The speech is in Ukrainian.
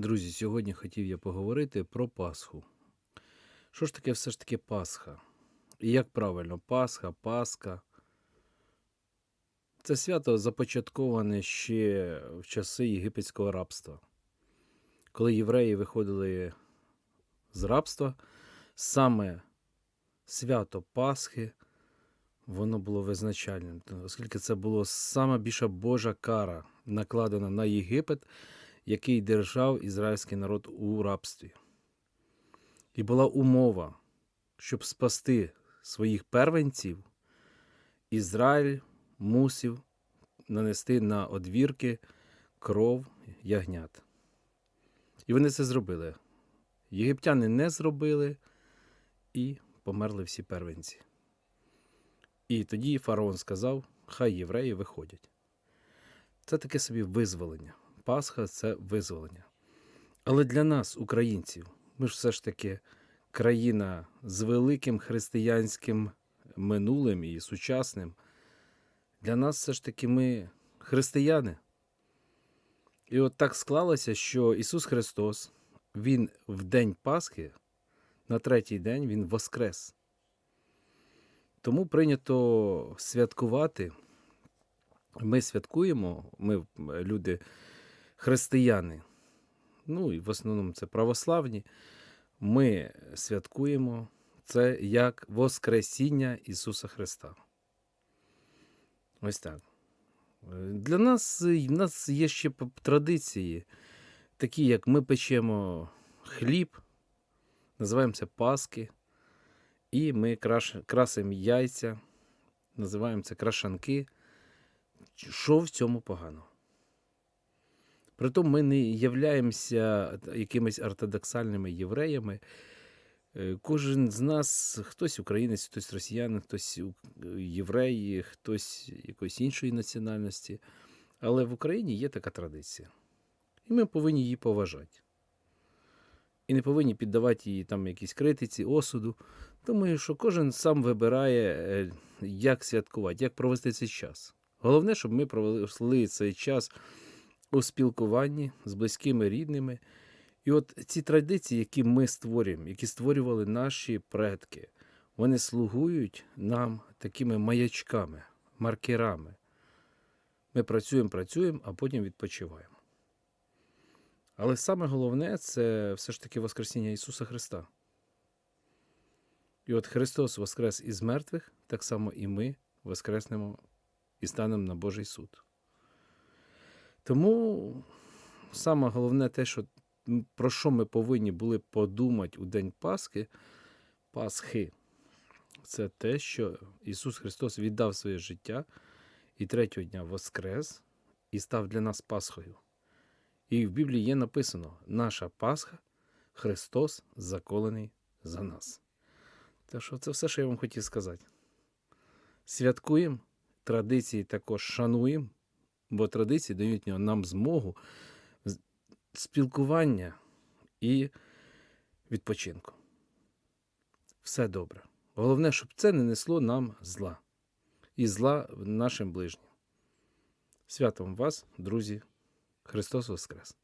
Друзі, сьогодні хотів я поговорити про Пасху. Що ж таке все ж таки Пасха? І як правильно, Пасха, Пасха. Це свято започатковане ще в часи єгипетського рабства. Коли євреї виходили з рабства, саме свято Пасхи, воно було визначальним, оскільки це була сама більша Божа кара, накладена на Єгипет, який держав ізраїльський народ у рабстві. І була умова, щоб спасти своїх первенців, Ізраїль мусив нанести на одвірки кров ягнят. І вони це зробили. Єгиптяни не зробили і померли всі первенці. І тоді фараон сказав: хай євреї виходять. Це таке собі визволення. Пасха це визволення. Але для нас, українців, ми ж все ж таки країна з великим християнським минулим і сучасним. Для нас все ж таки ми християни. І от так склалося, що Ісус Христос, Він в день Пасхи, на третій день Він воскрес. Тому прийнято святкувати. Ми святкуємо, ми люди християни, ну і в основному це православні. Ми святкуємо це як Воскресіння Ісуса Христа. Ось так. Для нас, в нас є ще традиції, такі як ми печемо хліб, називаємо це Паски, і ми краш, красимо яйця, називаємо це крашанки. Що в цьому погано? Притом ми не являємося якимись ортодоксальними євреями. Е, Кожен з нас, хтось українець, хтось росіянин, хтось єврей, хтось якоїсь іншої національності. Але в Україні є така традиція. І ми повинні її поважати. І не повинні піддавати її там якійсь критиці, осуду. Думаю, що кожен сам вибирає, е, як святкувати, як провести цей час. Головне, щоб ми провели цей час у спілкуванні з близькими рідними. І от ці традиції, які ми створюємо, які створювали наші предки, вони слугують нам такими маячками, маркерами. Ми працюємо, працюємо, а потім відпочиваємо. Але саме головне це все ж таки Воскресіння Ісуса Христа. І от Христос воскрес із мертвих, так само і ми воскреснемо і станемо на Божий суд. Тому саме головне те, що, про що ми повинні були подумати у День Пасхи, Пасхи, це те, що Ісус Христос віддав своє життя і третього дня воскрес і став для нас Пасхою. І в Біблії є написано: наша Пасха Христос заколений за нас. Так що це все, що я вам хотів сказати. Святкуємо, традиції також шануємо, бо традиції дають нам змогу спілкування і відпочинку. Все добре. Головне, щоб це не несло нам зла і зла нашим ближнім. Святом вас, друзі! Христос Воскрес!